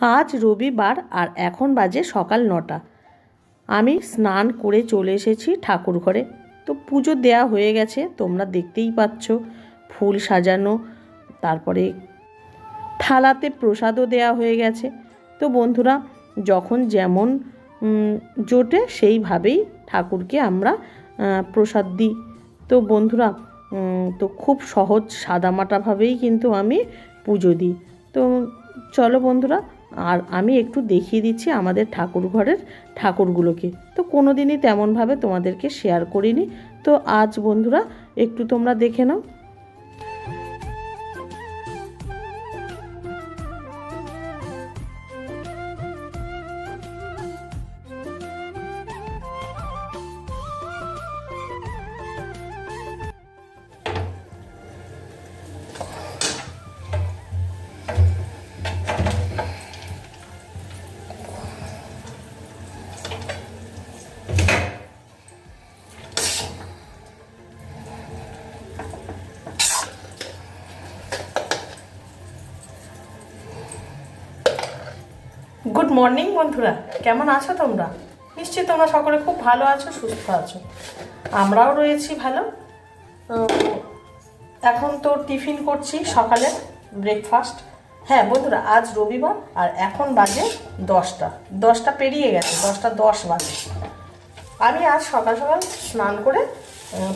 আজ রবিবার আর এখন বাজে সকাল নটা। আমি স্নান করে চলে এসেছি ঠাকুর ঘরে। তো পুজো দেয়া হয়ে গেছে, তোমরা দেখতেই পাচ্ছ। ফুল সাজানো, তারপরে থালাতে প্রসাদও দেয়া হয়ে গেছে। তো বন্ধুরা, যখন যেমন জোটে, সেইভাবেই ঠাকুরকে আমরা প্রসাদ দিই। তো বন্ধুরা তো খুব সহজ সাদামাটাভাবেই কিন্তু আমি পুজো দিই। তো চলো বন্ধুরা আর আমি একটু দেখিয়ে দিচ্ছি আমাদের ঠাকুর ঘরের ঠাকুরগুলোকে। তো কোনো দিনই তেমনভাবে তোমাদেরকে শেয়ার করিনি। তো আজ বন্ধুরা, একটু তোমরা দেখে নাও। মর্নিং বন্ধুরা, কেমন আছো তোমরা? নিশ্চয়ই তোমরা সকলে খুব ভালো আছো, সুস্থ আছো। আমরাও রয়েছি ভালো। এখন তো টিফিন করছি সকালে ব্রেকফাস্ট হ্যাঁ বন্ধুরা, আজ রবিবার আর এখন বাজে দশটা। দশটা পেরিয়ে গেছে, দশটা দশ বাজে। আমি আজ সকাল সকাল স্নান করে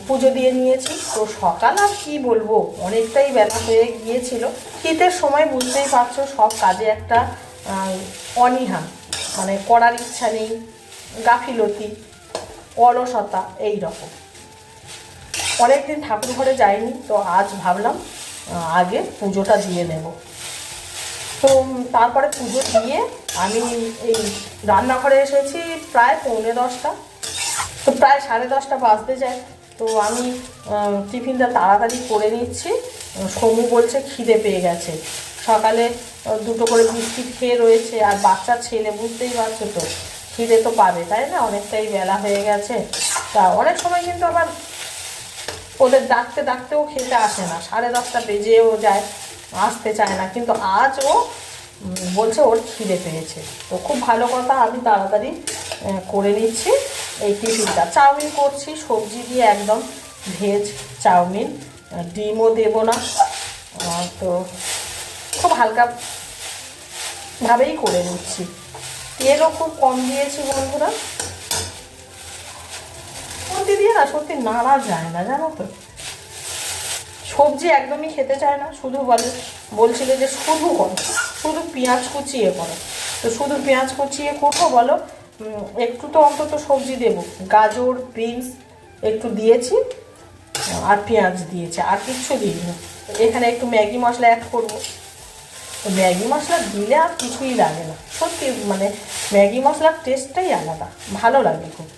পুজো দিয়ে নিয়েছি। তো সকাল আর কি বলব, অনেকটাই বেলা হয়ে গিয়েছিল। শীতের সময় বুঝতেই পারছ, সব কাজে একটা অনীহা মানে করার ইচ্ছা নেই, গাফিলতি, অলসতা এই রকম অনেকদিন ঠাকুর ঘরে যাইনি, তো আজ ভাবলাম আগে পুজোটা দিয়ে নেব। তো তারপরে পুজো দিয়ে আমি এই রান্নাঘরে এসেছি প্রায় পৌনে দশটা। তো প্রায় সাড়ে দশটা বাজতে যায়। তো আমি টিফিনটা তাড়াতাড়ি করে নিচ্ছি। সমু বলছে খিদে পেয়ে গেছে। সকালে দুটো করে বিস্কিট খেয়ে রয়েছে, আর বাচ্চা ছেলে বুঝতেই পারছ তো, খিদে তো পাবে, তাই না? অনেকটাই বেলা হয়ে গেছে। তা অনেক সময় কিন্তু আবার ওদের ডাকতে ডাকতেও খেতে আসে না। সাড়ে দশটা বেজেও যায়, আসতে চায় না। কিন্তু আজ ও বলছে ওর খিদে পেয়েছে। তো খুব ভালো কথা, আমি তাড়াতাড়ি করে নিচ্ছি এই টিফিনটা। চাউমিন করছি, সবজি দিয়ে একদম ভেজ চাউমিন। ডিমও দেবো না। তো খুব হালকা ভাবেই করে নিচ্ছি। তেলও খুব কম দিয়েছি বন্ধুরা। সত্যি দিয়ে না সত্যি নাড়া যায় না, জানো তো? সবজি একদমই খেতে চায় না, শুধু বলে, বলছিল যে শুধু করো, শুধু পেঁয়াজ কুচিয়ে করো। তো শুধু পেঁয়াজ কুচিয়ে করো বলো একটু তো অন্তত সবজি দেবো। গাজর, বিনস একটু দিয়েছি, আর পেঁয়াজ দিয়েছি, আর কিচ্ছু দিইনি। এখানে একটু ম্যাগি মশলা অ্যাড করব। তো ম্যাগি মশলা দিলে আর কিছুই লাগে না। সত্যি মানে ম্যাগি মশলার টেস্টটাই আলাদা, ভালো লাগে খুব।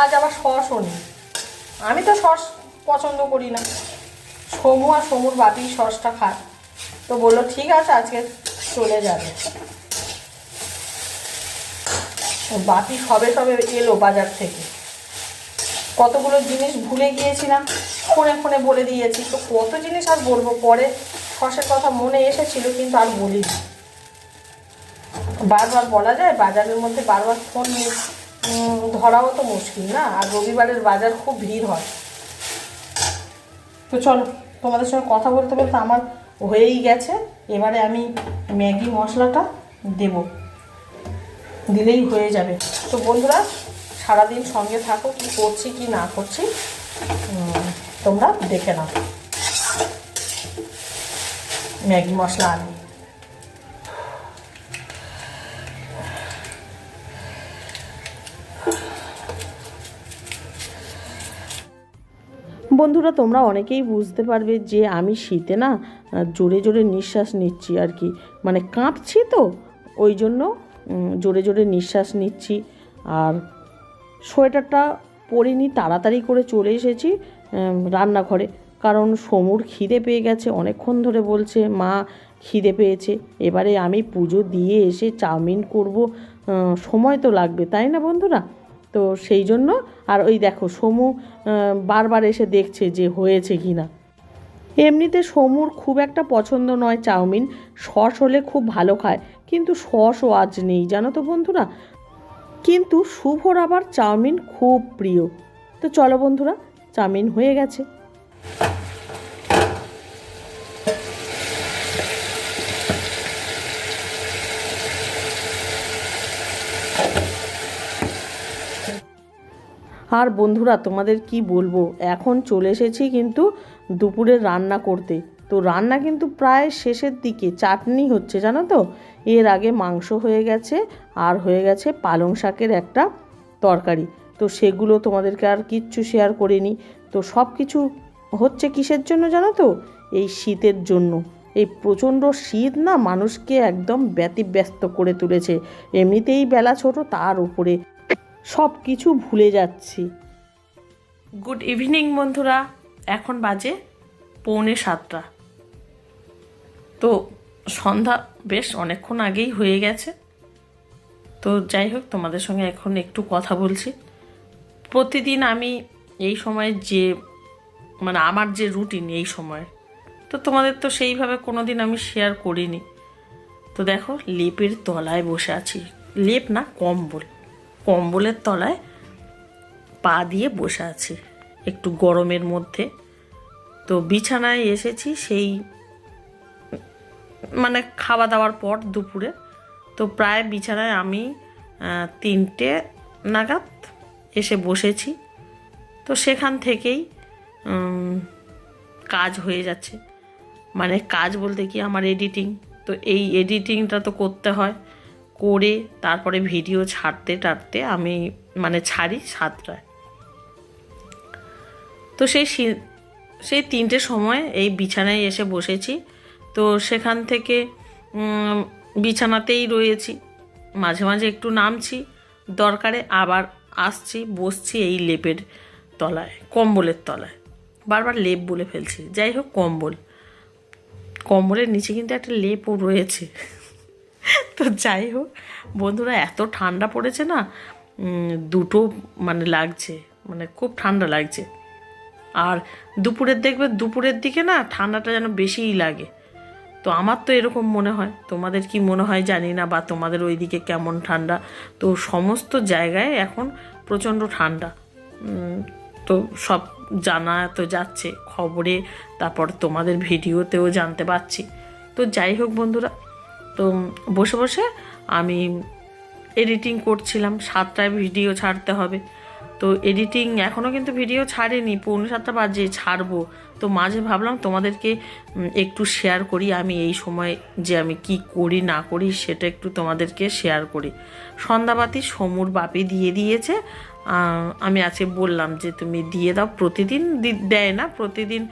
আজ আবার সসও নেই। আমি তো সস পছন্দ করি না। সমু আর সমুর বাপি সসটা খায়। তো বলল, ঠিক আছে, আজকে চলে যাবে। বাপি সবে সবে এলো বাজার থেকে। কতগুলো জিনিস ভুলে গিয়েছিলাম, ফোনে ফোনে বলে দিয়েছি। তো কত জিনিস আর বলব পরে? সসের কথা মনে এসেছিল, কিন্তু আর বলিনি। বারবার বলা যায়, বাজারের মধ্যে বারবার ফোন ধরাও তো মুশকিল না? আর রবিবারের বাজার খুব ভিড় হয়। তো চলো, তোমাদের সঙ্গে কথা বলতে বলতে আমার হয়েই গেছে। এবারে আমি ম্যাগি মশলাটা দেব। দিলেই হয়ে যাবে। তো বন্ধুরা, সারাদিন সঙ্গে থাকো, কি করছি কি না করছি তোমরা দেখে নাও। ম্যাগি মশলা আনি বন্ধুরা, তোমরা অনেকেই বুঝতে পারবে যে আমি শীতে না, জোরে জোরে নিঃশ্বাস নিচ্ছি আর কি। মানে কাঁপছি তো, ওই জন্য জোরে জোরে নিঃশ্বাস নিচ্ছি। আর সোয়েটারটা পরিনি, তাড়াতাড়ি করে চলে এসেছি রান্নাঘরে। কারণ সমুর খিদে পেয়ে গেছে, অনেকক্ষণ ধরে বলছে, মা, খিদে পেয়েছে, এবারে আমি পুজো দিয়ে এসে চাউমিন করব। সময় তো লাগবে, তাই না বন্ধুরা? তো সেই জন্য, আর ওই দেখো, সমু বারবার এসে দেখছে যে হয়েছে কি না। এমনিতে সমুর খুব একটা পছন্দ নয় চাউমিন, সস হলে খুব ভালো খায়, কিন্তু সসও আজ নেই, জানো তো বন্ধুরা? কিন্তু শুভর আবার চাউমিন খুব প্রিয়। তো চলো বন্ধুরা, চাউমিন হয়ে গেছে। আর বন্ধুরা, তোমাদের কি বলব? এখন চলে এসেছি কিন্তু দুপুরে রান্না করতে। তো রান্না কিন্তু প্রায় শেষের দিকে, চাটনি হচ্ছে, জানো তো? এর আগে মাংস হয়ে গেছে, আর হয়ে গেছে পালং শাকের একটা তরকারি। তো সেগুলো তোমাদেরকে আর কিচ্ছু শেয়ার করিনি। তো সব কিছু হচ্ছে কিসের জন্য জানো তো? এই শীতের জন্য। এই প্রচণ্ড শীত না মানুষকে একদম ব্যতিব্যস্ত করে তুলেছে। এমনিতেই বেলা ছোট, তার উপরে সব কিছু ভুলে যাচ্ছি। গুড ইভিনিং বন্ধুরা, এখন বাজে পৌনে সাতটা। তো সন্ধ্যা বেশ অনেকক্ষণ আগেই হয়ে গেছে। তো যাই হোক, তোমাদের সঙ্গে এখন একটু কথা বলছি। প্রতিদিন আমি এই সময় যে মানে আমার যে রুটিন এই সময় তো তোমাদের তো সেইভাবে কোনো দিন আমি শেয়ার করিনি। তো দেখো, লেপের তলায় বসে আছি। লেপ না, কম্বল। কম্বলের তলায় পা দিয়ে বসে আছি, একটু গরমের মধ্যে। তো বিছানায় এসেছি সেই মানে খাওয়া দাওয়ার পর দুপুরে। তো প্রায় বিছানায় আমি তিনটে নাগাদ এসে বসেছি। তো সেখান থেকেই কাজ হয়ে যাচ্ছে। মানে কাজ বলতে কি? আমার এডিটিং তো এই এডিটিংটা তো করতে হয়। করে তারপরে ভিডিও ছাড়তে টাড়তে আমি মানে ছাড়ি সাতটায়। তো সেই সেই তিনটে সময় এই বিছানায় এসে বসেছি। তো সেখান থেকে বিছানাতেই রয়েছি। মাঝে মাঝে একটু নামছি। দরকারে আবার আসছি, বসছি এই লেপের তলায়, কম্বলের তলায়। বারবার লেপ বলে ফেলছি। যাই হোক, কম্বল। কম্বলের নিচে কিন্তু একটা লেপও রয়েছে। তো যাই হোক, বন্ধুরা, এত ঠান্ডা পড়েছে না দুটো মানে লাগছে মানে খুব ঠান্ডা লাগছে। আর দুপুরের দেখবে, দুপুরের দিকে না ঠান্ডাটা যেন বেশিই লাগে। তো আমার তো এরকম মনে হয়। তোমাদের কি মনে হয় জানি না, বা তোমাদের ওই দিকে কেমন ঠান্ডা? তো সমস্ত জায়গায় এখন প্রচণ্ড ঠান্ডা। তো সব জানা তো যাচ্ছে, খবরে, তারপর তোমাদের ভিডিওতেও জানতে পারছি। তো যাই হোক বন্ধুরা, তো বসে বসে আমি এডিটিং করছিলাম, সাতটায় ভিডিও ছাড়তে হবে। তো এডিটিং এখনও কিন্তু ভিডিও ছাড়িনি, পৌনে সাতটা বাজে, ছাড়বো। তো মাঝে ভাবলাম তোমাদেরকে একটু শেয়ার করি, আমি এই সময় যে আমি কি করি, না করি, সেটা একটু তোমাদেরকে শেয়ার করি। সন্ধ্যাবাতি সমুর বাপি দিয়ে দিয়েছে আমি আজকে বললাম যে তুমি দিয়ে দাও, প্রতিদিন দেয় না, প্রতিদিন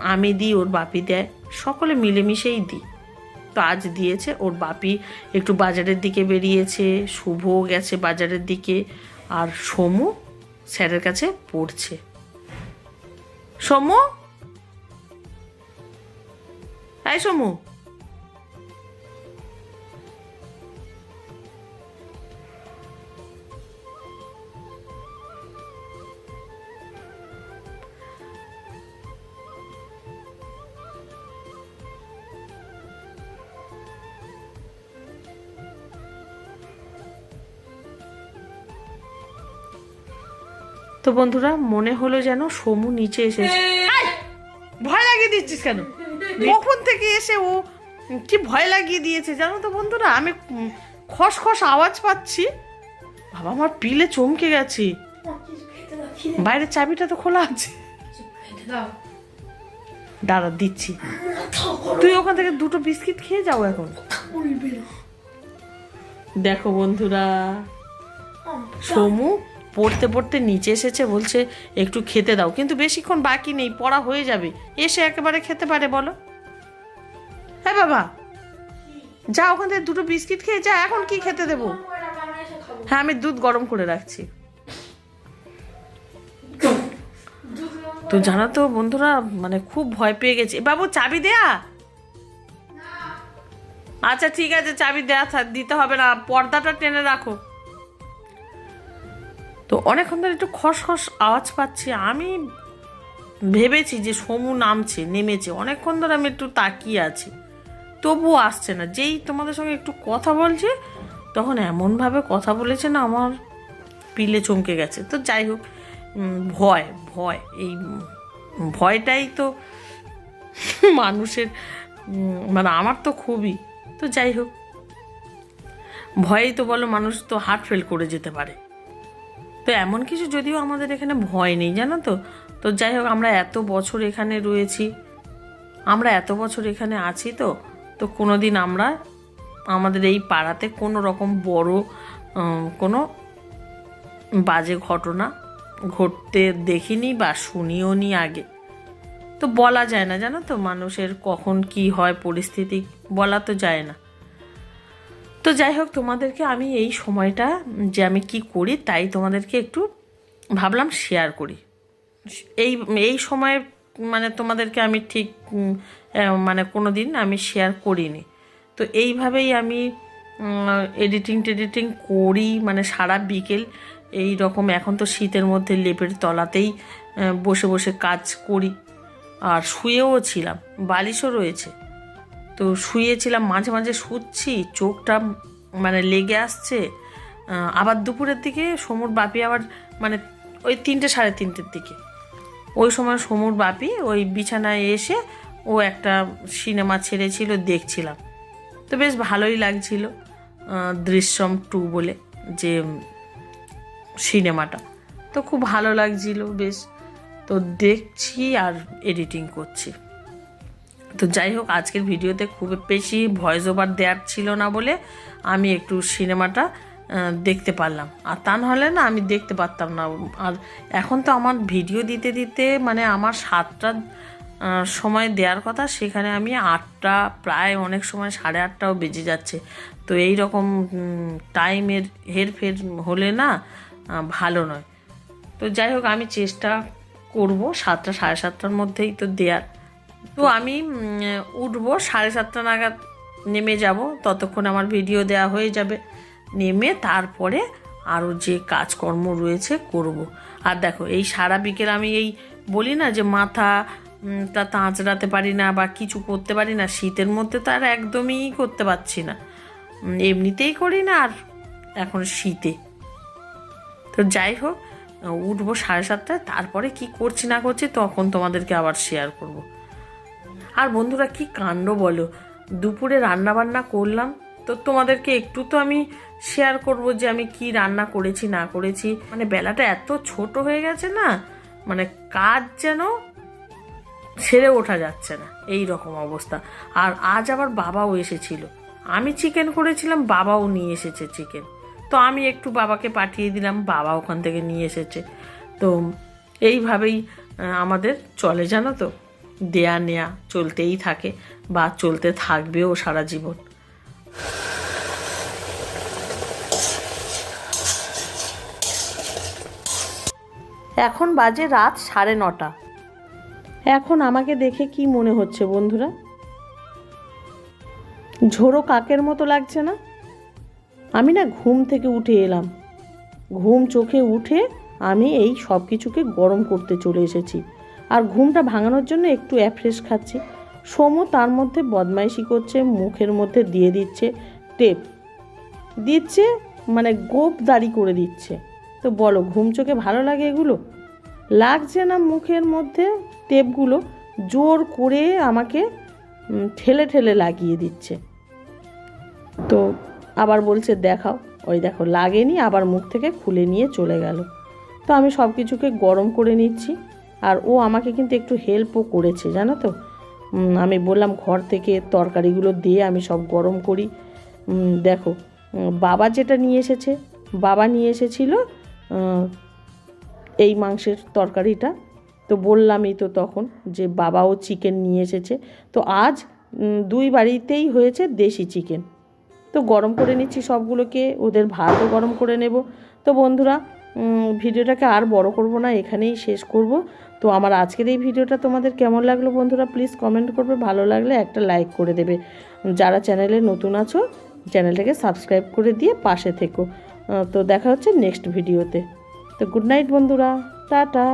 আমি দিই, ওর বাপি দেয়, সকলে মিলেমিশেই দিই। তো আজ দিয়েছে, ওর বাপি একটু বাজারের দিকে বেরিয়েছে শুভ গেছে বাজারের দিকে, আর সমু স্যারের কাছে পড়ছে। সমু? এই সমু? তো বন্ধুরা মনে হলো যেন সমু নিচে এসেছে। ভয় লাগিয়ে দিচ্ছিস কেন? কখন থেকে এসে ও কি ভয় লাগিয়ে দিয়েছে জানো তো বন্ধুরা? আমি উম, খসখস আওয়াজ পাচ্ছি। বাবা আমার পিলে চমকে গেছি। বাইরের চাবিটা তো খোলা আছে। দাঁড়া দিচ্ছি। তুই ওখান থেকে দুটো বিস্কিট খেয়ে যাও এখন। দেখো বন্ধুরা সমু পড়তে পড়তে নিচে এসেছে, বলছে, একটু খেতে দাও। কিন্তু বেশিক্ষণ বাকি নেই, পড়া হয়ে যাবে। এসে একেবারে খেতে পারে, বলো। হ্যাঁ বাবা, যা ওখান থেকে দুটো বিস্কিট খেয়ে যা, এখন কি খেতে দেবো? হ্যাঁ আমি দুধ গরম করে রাখছি। তো জানো তো বন্ধুরা মানে খুব ভয় পেয়ে গেছে। বাবু, চাবি দেয়া? আচ্ছা ঠিক আছে, চাবি দেয়া, দিতে হবে না, পর্দাটা টেনে রাখো। তো অনেকক্ষণ ধরে একটু খসখস আওয়াজ পাচ্ছি, আমি ভেবেছি যে সমু নামছে, নেমেছে অনেকক্ষণ ধরে আমি একটু তাকিয়ে আছি। তবুও আসছে না, যেই তোমাদের সঙ্গে একটু কথা বলছে, তখন এমনভাবে কথা বলেছে না, আমার পিলে চমকে গেছে। তো যাই হোক ভয় ভয়, এই ভয়টাই তো মানুষের মানে আমার তো খুবই। তো যাই হোক, ভয়েই তো বলো মানুষ তো হার্ট ফেল করে যেতে পারে। তো এমন কিছু যদিও আমাদের এখানে ভয় নেই, জানো তো? তো যাই হোক, আমরা এত বছর এখানে রয়েছি, আমরা এত বছর এখানে আছি তো তো কোনো দিন আমরা আমাদের এই পাড়াতে কোনো রকম বড় কোনো বাজে ঘটনা ঘটতে দেখিনি বা শুনিও নি আগে। তো বলা যায় না, জানো তো? মানুষের কখন কি হয়, পরিস্থিতি বলা তো যায় না। তো যাই হোক, তোমাদেরকে আমি এই সময়টা যে আমি কি করি তাই তোমাদেরকে একটু ভাবলাম শেয়ার করি। এই এই সময় মানে তোমাদেরকে আমি ঠিক মানে কোনো দিন আমি শেয়ার করিনি। তো এইভাবেই আমি এডিটিং টেডিটিং করি মানে সারা বিকেল এই রকম এখন তো শীতের মধ্যে লেপের তলাতেই বসে বসে কাজ করি। আর শুয়েও ছিলাম, বালিশও রয়েছে। তো শুয়েছিলাম, মাঝে মাঝে শুচ্ছি, চোখটা মানে লেগে আসছে। আবার দুপুরের দিকে সমুর বাপি আবার মানে ওই তিনটে সাড়ে তিনটের দিকে। ওই সময় সমুর বাপি ওই বিছানায় এসে ও একটা সিনেমা ছেড়েছিল, দেখছিলাম। তো বেশ ভালোই লাগছিল দৃশ্যম টু বলে যে সিনেমাটা। তো খুব ভালো লাগছিল বেশ। তো দেখছি আর এডিটিং করছি। তো যাই হোক আজকের ভিডিওতে খুব বেশি ভয়েস ওভার দেওয়ার ছিল না বলে আমি একটু সিনেমাটা দেখতে পারলাম। আর তা নাহলে না আমি দেখতে পারতাম না। আর এখন তো আমার ভিডিও দিতে দিতে মানে আমার সাতটার আহ, সময় দেওয়ার কথা সেখানে আমি আটটা প্রায় অনেক সময় সাড়ে আটটাও বেজে যাচ্ছে। তো এই রকম টাইমের হেরফের হলে না ভালো নয়। তো যাই হোক আমি চেষ্টা করব সাতটা সাড়ে সাতটার মধ্যেই তো দেওয়ার তো আমি উঠবো, সাড়ে সাতটা নাগাদ নেমে যাব ততক্ষণ আমার ভিডিও দেওয়া হয়ে যাবে নেমে তারপরে আরও যে কাজকর্ম রয়েছে করব। আর দেখো, এই সারা বিকেল আমি এই বলি না যে মাথা তা তাঁচড়াতে পারি না বা কিছু করতে পারি না, শীতের মধ্যে তো আর একদমই করতে পারছি না এমনিতেই করি না আর এখন শীতে তো যাই হোক, উঠবো সাড়ে সাতটায়, তারপরে কি করছি না করছি তখন তোমাদেরকে আবার শেয়ার করব। আর বন্ধুরা কি কাণ্ড বলো? দুপুরে রান্না বান্না করলাম। তো তোমাদেরকে একটু তো আমি শেয়ার করব যে আমি কি রান্না করেছি, না করেছি। মানে বেলাটা এত ছোট হয়ে গেছে না মানে কাজ যেন সেরে ওঠা যাচ্ছে না। এই রকম অবস্থা। আর আজ আবার বাবাও এসেছিল। আমি চিকেন করেছিলাম, বাবাও নিয়ে এসেছে চিকেন তো আমি একটু বাবাকে পাঠিয়ে দিলাম, বাবা ওখান থেকে নিয়ে এসেছে। তো এইভাবেই আমাদের চলে, জানো তো? দেয়া নেয়া চলতেই থাকে বা চলতে থাকবেও সারা জীবন। এখন বাজে রাত সাড়ে নটা। এখন আমাকে দেখে কি মনে হচ্ছে বন্ধুরা? ঝোড়ো কাকের মতো লাগছে না? আমি না ঘুম থেকে উঠে এলাম। ঘুম চোখে উঠে আমি এই সব কিছুকে গরম করতে চলে এসেছি। আর ঘুমটা ভাঙানোর জন্য একটু অ্যাফ্রেশ খাচ্ছি। সমু তার মধ্যে বদমাইশি করছে, মুখের মধ্যে দিয়ে দিচ্ছে টেপ দিচ্ছে মানে গোপ দাড়ি করে দিচ্ছে। তো বলো, ঘুম চোখে ভালো লাগে এগুলো? লাগছে না মুখের মধ্যে টেপগুলো জোর করে আমাকে ঠেলে ঠেলে লাগিয়ে দিচ্ছে। তো আবার বলছে, দেখাও। ওই দেখো, লাগেনি, আবার মুখ থেকে খুলে নিয়ে চলে গেল। তো আমি সব কিছুকে গরম করে নিচ্ছি। আর ও আমাকে কিন্তু একটু হেল্পও করেছে, জানো তো? আমি বললাম ঘর থেকে তরকারিগুলো দিয়ে আমি সব গরম করি। দেখো বাবা যেটা নিয়ে এসেছে, বাবা নিয়ে এসেছিল এই মাংসের তরকারিটা। তো বললামই তো তখন যে বাবাও চিকেন নিয়ে এসেছে। তো আজ দুই বাড়িতেই হয়েছে দেশি চিকেন তো গরম করে নিচ্ছি সবগুলোকে, ওদের ভাতও গরম করে নেব। তো বন্ধুরা ভিডিওটাকে আর বড় করব না, এখানেই শেষ করব। তো আমার আজকের এই ভিডিওটা তোমাদের কেমন লাগল বন্ধুরা? প্লিজ কমেন্ট করবে। ভালো লাগলে একটা লাইক করে দেবে। যারা চ্যানেলে নতুন আছো চ্যানেলটাকে সাবস্ক্রাইব করে দিয়ে পাশে থেকো। তো দেখা হচ্ছে নেক্সট ভিডিওতে তো। গুড নাইট বন্ধুরা। টাটা।